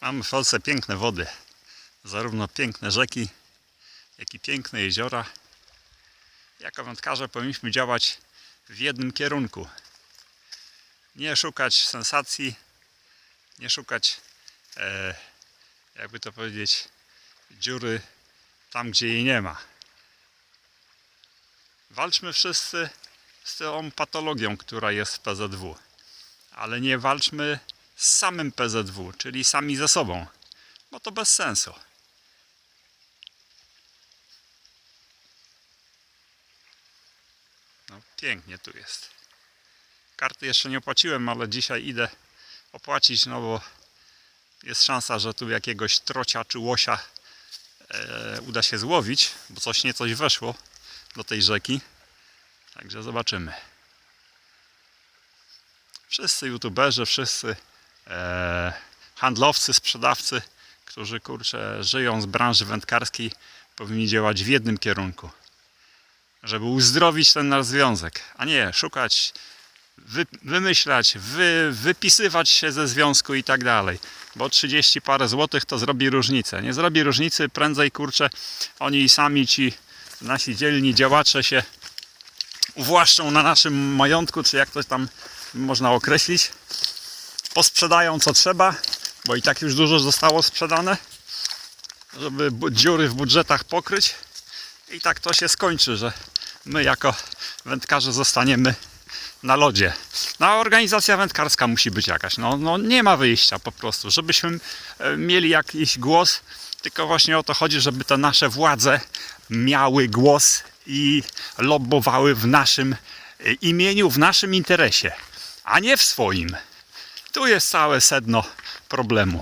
Mamy w Polsce piękne wody. Zarówno piękne rzeki, jak i piękne jeziora. Jako wędkarze powinniśmy działać w jednym kierunku. Nie szukać sensacji, nie szukać, e, jakby to powiedzieć, dziury tam, gdzie jej nie ma. Walczmy wszyscy z tą patologią, która jest w PZW, ale nie walczmy z samym PZW, czyli sami ze sobą, bo to bez sensu. No, pięknie tu jest. Karty jeszcze nie opłaciłem, ale dzisiaj idę opłacić, no bo jest szansa, że tu jakiegoś trocia czy łosia e, uda się złowić, bo coś nie coś weszło do tej rzeki. Także zobaczymy. Wszyscy youtuberzy, wszyscy handlowcy, sprzedawcy, którzy kurczę żyją z branży wędkarskiej, powinni działać w jednym kierunku. Żeby uzdrowić ten nasz związek, a nie szukać, wy, wymyślać, wy, wypisywać się ze związku i tak dalej. Bo 30 parę złotych to zrobi różnicę. Nie zrobi różnicy, prędzej kurczę, oni sami ci nasi dzielni działacze się uwłaszczą na naszym majątku, czy jak to tam można określić. Posprzedają co trzeba, bo i tak już dużo zostało sprzedane, żeby dziury w budżetach pokryć. I tak to się skończy, że my jako wędkarze zostaniemy na lodzie. No a organizacja wędkarska musi być jakaś. No, no nie ma wyjścia po prostu, żebyśmy e, mieli jakiś głos. Tylko właśnie o to chodzi, żeby te nasze władze miały głos i lobbowały w naszym e, imieniu, w naszym interesie, a nie w swoim. Tu jest całe sedno problemu.